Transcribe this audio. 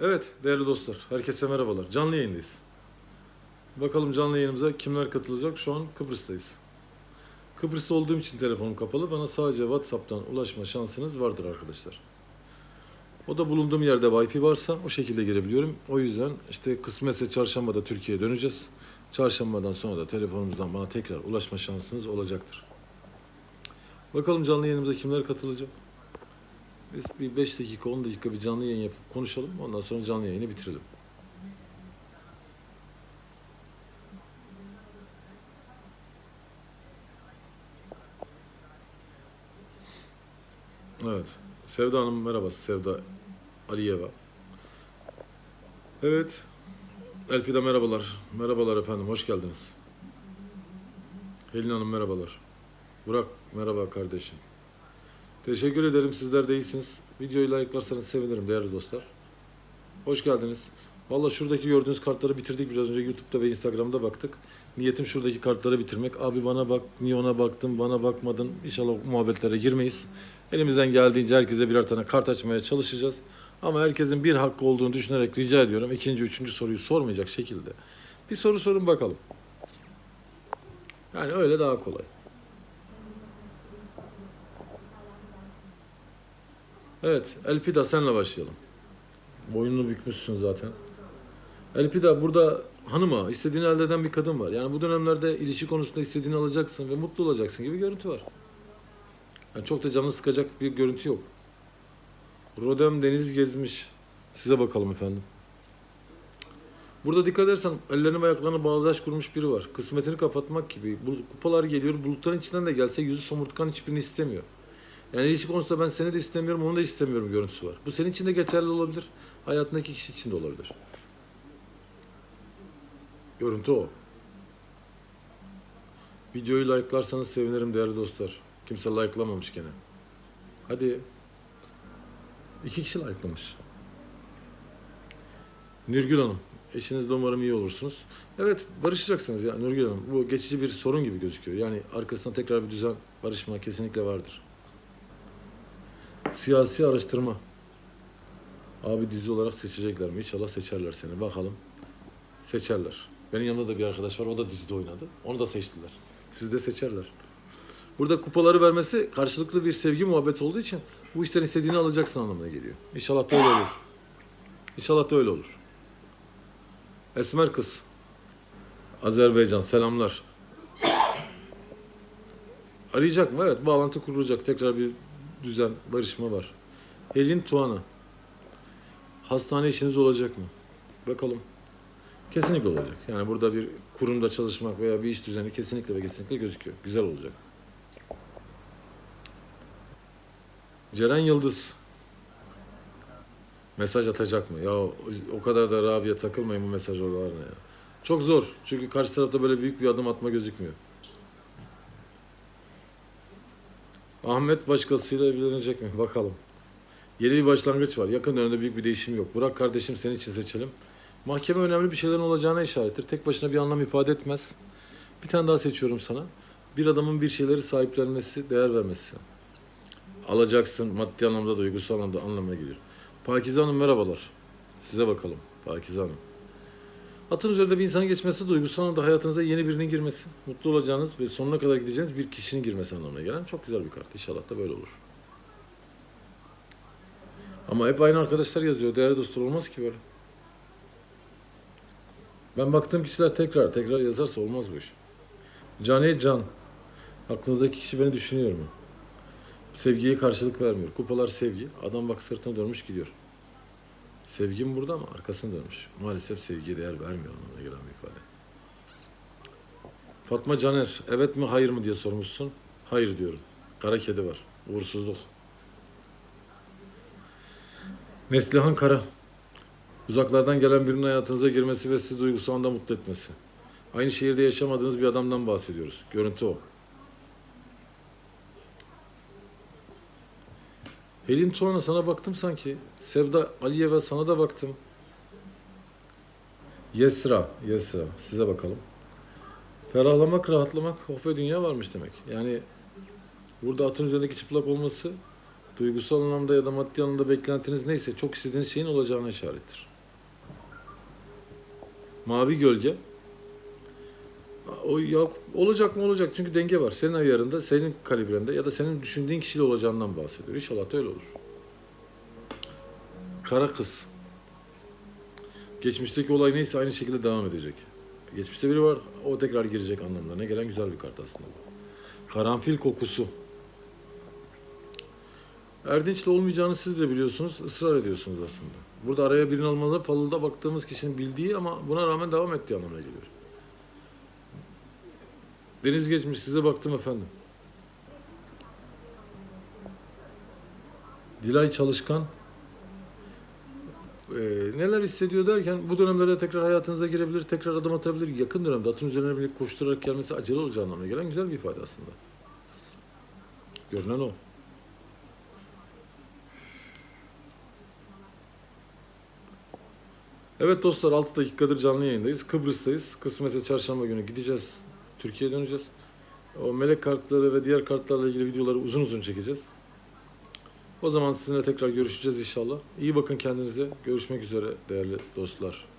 Evet değerli dostlar, herkese merhabalar. Canlı yayındayız. Bakalım canlı yayınımıza kimler katılacak? Şu an Kıbrıs'tayız. Kıbrıs'ta olduğum için telefonum kapalı. Bana sadece WhatsApp'tan ulaşma şansınız vardır arkadaşlar. O da bulunduğum yerde Wi-Fi varsa o şekilde girebiliyorum. O yüzden işte kısmetse çarşambada Türkiye'ye döneceğiz. Çarşambadan sonra da telefonumuzdan bana tekrar ulaşma şansınız olacaktır. Bakalım canlı yayınımıza kimler katılacak? Biz bir 5 dakika 10 dakika bir canlı yayın yapıp konuşalım. Ondan sonra canlı yayını bitirelim. Evet. Sevda Hanım merhaba. Sevda Aliyeva. Evet. Elfida merhabalar. Merhabalar efendim. Hoş geldiniz. Helin Hanım merhabalar. Burak merhaba kardeşim. Teşekkür ederim. Sizler de iyisiniz. Videoyu like'larsanız sevinirim değerli dostlar. Hoş geldiniz. Valla şuradaki gördüğünüz kartları bitirdik. Biraz önce YouTube'da ve Instagram'da baktık. Niyetim şuradaki kartları bitirmek. Abi bana bak, niye ona baktın, bana bakmadın. İnşallah muhabbetlere girmeyiz. Elimizden geldiğince herkese birer tane kart açmaya çalışacağız. Ama herkesin bir hakkı olduğunu düşünerek rica ediyorum. ikinci, üçüncü soruyu sormayacak şekilde. Bir soru sorun bakalım. Yani öyle daha kolay. Evet, Elpida senle başlayalım. Boynunu bükmüşsün zaten. Elpida burada hanıma istediğini elde eden bir kadın var. Yani bu dönemlerde ilişki konusunda istediğini alacaksın ve mutlu olacaksın gibi bir görüntü var. Yani çok da canını sıkacak bir görüntü yok. Rodem deniz gezmiş. Size bakalım efendim. Burada dikkat edersen ellerini ve ayaklarını bağdaş kurmuş biri var. Kısmetini kapatmak gibi. Bu kupalar geliyor. Bulutların içinden de gelse yüzü somurtkan hiçbirini istemiyor. Yani ilişki konusunda ben seni de istemiyorum, onu da istemiyorum görüntüsü var. Bu senin için de geçerli olabilir. Hayatındaki kişi için de olabilir. Görüntü o. Videoyu like'larsanız sevinirim değerli dostlar. Kimse like'lamamış gene. Hadi. İki kişi like'lamış. Nurgül Hanım. Eşinizle umarım iyi olursunuz. Evet barışacaksınız ya Nurgül Hanım. Bu geçici bir sorun gibi gözüküyor. Yani arkasında tekrar bir düzen, barışma kesinlikle vardır. Siyasi araştırma. Abi dizi olarak seçecekler mi? İnşallah seçerler seni. Bakalım. Seçerler. Benim yanımda da bir arkadaş var. O da dizide oynadı. Onu da seçtiler. Sizi de seçerler. Burada kupaları vermesi karşılıklı bir sevgi muhabbet olduğu için bu işten istediğini alacaksın anlamına geliyor. İnşallah da öyle olur. İnşallah da öyle olur. Esmer kız. Azerbaycan selamlar. Arayacak mı? Evet bağlantı kurulacak. Tekrar bir düzen, barışma var. Helin Tuana. Hastane işiniz olacak mı? Bakalım. Kesinlikle olacak. Yani burada bir kurumda çalışmak veya bir iş düzeni kesinlikle ve kesinlikle gözüküyor. Güzel olacak. Ceren Yıldız. Mesaj atacak mı? Ya o- kadar da Rabia takılmayın bu mesaj oralarına ya. Çok zor. Çünkü karşı tarafta böyle büyük bir adım atma gözükmüyor. Ahmet başkasıyla evlenecek mi? Bakalım. Yeni bir başlangıç var. Yakın dönemde büyük bir değişim yok. Burak kardeşim senin için seçelim. Mahkeme önemli bir şeylerin olacağına işarettir. Tek başına bir anlam ifade etmez. Bir tane daha seçiyorum sana. Bir adamın bir şeyleri sahiplenmesi, değer vermesi. Alacaksın maddi anlamda, duygusal anlamda anlamına geliyor. Pakize Hanım merhabalar. Size bakalım Pakize Hanım. Atın üzerinde bir insanın geçmesi, duygusal anlamda hayatınıza yeni birinin girmesi, mutlu olacağınız ve sonuna kadar gideceğiniz bir kişinin girmesi anlamına gelen çok güzel bir kart. İnşallah da böyle olur. Ama hep aynı arkadaşlar yazıyor. Değerli dostlar olmaz ki böyle. Ben baktığım kişiler tekrar tekrar yazarsa olmaz bu iş. Caniye Can. Aklınızdaki kişi beni düşünüyor mu? Sevgiye karşılık vermiyor. Kupalar sevgi. Adam bak sırtına dönmüş gidiyor. Sevgim burada ama arkasını dönmüş. Maalesef sevgiye değer vermiyor anlamına gelen bir ifade. Fatma Caner, evet mi hayır mı diye sormuşsun. Hayır diyorum. Kara kedi var. Uğursuzluk. Neslihan Kara. Uzaklardan gelen birinin hayatınıza girmesi ve sizi duygusal anda mutlu etmesi. Aynı şehirde yaşamadığınız bir adamdan bahsediyoruz. Görüntü o. Helin Tuğan'a sana baktım sanki. Sevda Aliyev'e sana da baktım. Yesra, Yesra. Size bakalım. Ferahlamak, rahatlamak, oh be dünya varmış demek. Yani burada atın üzerindeki çıplak olması duygusal anlamda ya da maddi anlamda beklentiniz neyse çok istediğiniz şeyin olacağına işarettir. Mavi gölge o ya olacak mı olacak çünkü denge var. Senin ayarında, senin kalibrende ya da senin düşündüğün kişiyle olacağından bahsediyor. İnşallah da öyle olur. Kara kız. Geçmişteki olay neyse aynı şekilde devam edecek. Geçmişte biri var, o tekrar girecek anlamlarına gelen güzel bir kart aslında bu. Karanfil kokusu. Erdinç'le olmayacağını siz de biliyorsunuz, ısrar ediyorsunuz aslında. Burada araya birini almalı, falıda baktığımız kişinin bildiği ama buna rağmen devam ettiği anlamına geliyor. Deniz geçmiş, size baktım efendim. Dilay Çalışkan, Ee, neler hissediyor derken bu dönemlerde tekrar hayatınıza girebilir, tekrar adım atabilir. Yakın dönemde atın üzerine binip koşturarak gelmesi acele olacağı anlamına gelen güzel bir ifade aslında. Görünen o. Evet dostlar 6 dakikadır canlı yayındayız. Kıbrıs'tayız. Kısmetse çarşamba günü gideceğiz. Türkiye'ye döneceğiz. O melek kartları ve diğer kartlarla ilgili videoları uzun uzun çekeceğiz. O zaman sizinle tekrar görüşeceğiz inşallah. İyi bakın kendinize. Görüşmek üzere değerli dostlar.